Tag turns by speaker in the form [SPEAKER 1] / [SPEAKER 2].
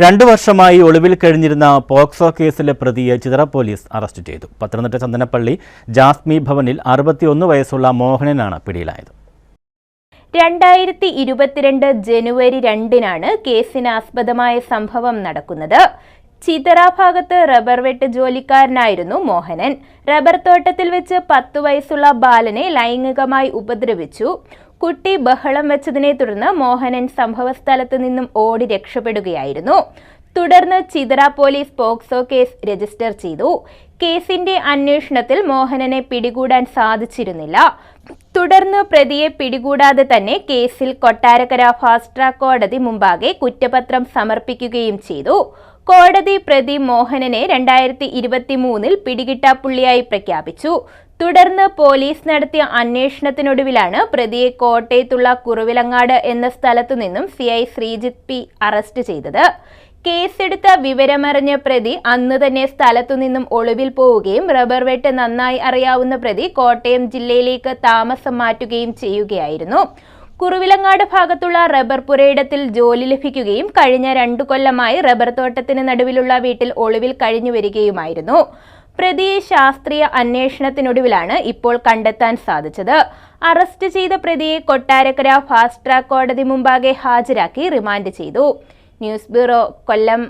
[SPEAKER 1] രണ്ടു വർഷമായി ഒളിവിൽ കഴിഞ്ഞിരുന്ന പോക്സോ കേസിലെ പ്രതിയെ ചിതറ പോലീസ് അറസ്റ്റ് ചെയ്തു. പത്തനംതിട്ട ചന്ദനപ്പള്ളി ജാസ്മി ഭവനിൽ അറുപത്തിയൊന്ന് വയസ്സുള്ള മോഹനനാണ് പിടിയിലായത്.
[SPEAKER 2] രണ്ടായിരത്തി ഇരുപത്തിരണ്ട് ജനുവരി രണ്ടിനാണ് കേസിനാസ്പദമായ സംഭവം നടക്കുന്നത്. ചിതറ ഭാഗത്ത് റബ്ബർ വെട്ട് ജോലിക്കാരനായിരുന്നു മോഹനൻ. റബ്ബർ തോട്ടത്തിൽ വെച്ച് പത്തു വയസ്സുള്ള ബാലനെ ലൈംഗികമായി ഉപദ്രവിച്ചു. കുട്ടി ബഹളം വെച്ചതിനെ തുടർന്ന് മോഹനൻ സംഭവസ്ഥലത്ത് നിന്നും ഓടി രക്ഷപ്പെടുകയായിരുന്നു. തുടർന്ന് Chithara police POCSO case register ചെയ്തു. കേസിന്റെ അന്വേഷണത്തിൽ മോഹനനെ പിടികൂടാൻ സാധിച്ചിരുന്നില്ല. തുടർന്ന് പ്രതിയെ പിടികൂടാതെ തന്നെ കേസിൽ കൊട്ടാരക്കര ഫാസ്റ്റ് ട്രാക്ക് കോടതി മുമ്പാകെ കുറ്റപത്രം സമർപ്പിക്കുകയും ചെയ്തു. കോടതി പ്രതി മോഹനനെ രണ്ടായിരത്തി ഇരുപത്തി മൂന്നിൽ പിടികിട്ടാപ്പുള്ളിയായി പ്രഖ്യാപിച്ചു. തുടർന്ന് പോലീസ് നടത്തിയ അന്വേഷണത്തിനൊടുവിലാണ് പ്രതിയെ കോട്ടയത്തുള്ള കുറുവിലങ്ങാട് എന്ന സ്ഥലത്തു നിന്നും C I Sreejith P arrest ചെയ്തത്. കേസെടുത്ത വിവരമറിഞ്ഞ പ്രതി അന്ന് തന്നെ സ്ഥലത്തു നിന്നും ഒളിവിൽ പോവുകയും റബ്ബർ വെട്ട് നന്നായി അറിയാവുന്ന പ്രതി കോട്ടയം ജില്ലയിലേക്ക് താമസം മാറ്റുകയും ചെയ്യുകയായിരുന്നു. കുറുവിലങ്ങാട് ഭാഗത്തുള്ള റബ്ബർ പുരയിടത്തിൽ ജോലി ലഭിക്കുകയും കഴിഞ്ഞ രണ്ടു കൊല്ലമായി റബ്ബർ തോട്ടത്തിന് നടുവിലുള്ള വീട്ടിൽ ഒളിവിൽ കഴിഞ്ഞു വരികയുമായിരുന്നു. പ്രതിയെ ശാസ്ത്രീയ അന്വേഷണത്തിനൊടുവിലാണ് ഇപ്പോൾ കണ്ടെത്താൻ സാധിച്ചത്. അറസ്റ്റ് ചെയ്ത പ്രതിയെ കൊട്ടാരക്കര ഫാസ്റ്റ് ട്രാക്ക് കോടതി മുമ്പാകെ ഹാജരാക്കി റിമാൻഡ് ചെയ്തു. News bureau Kollam.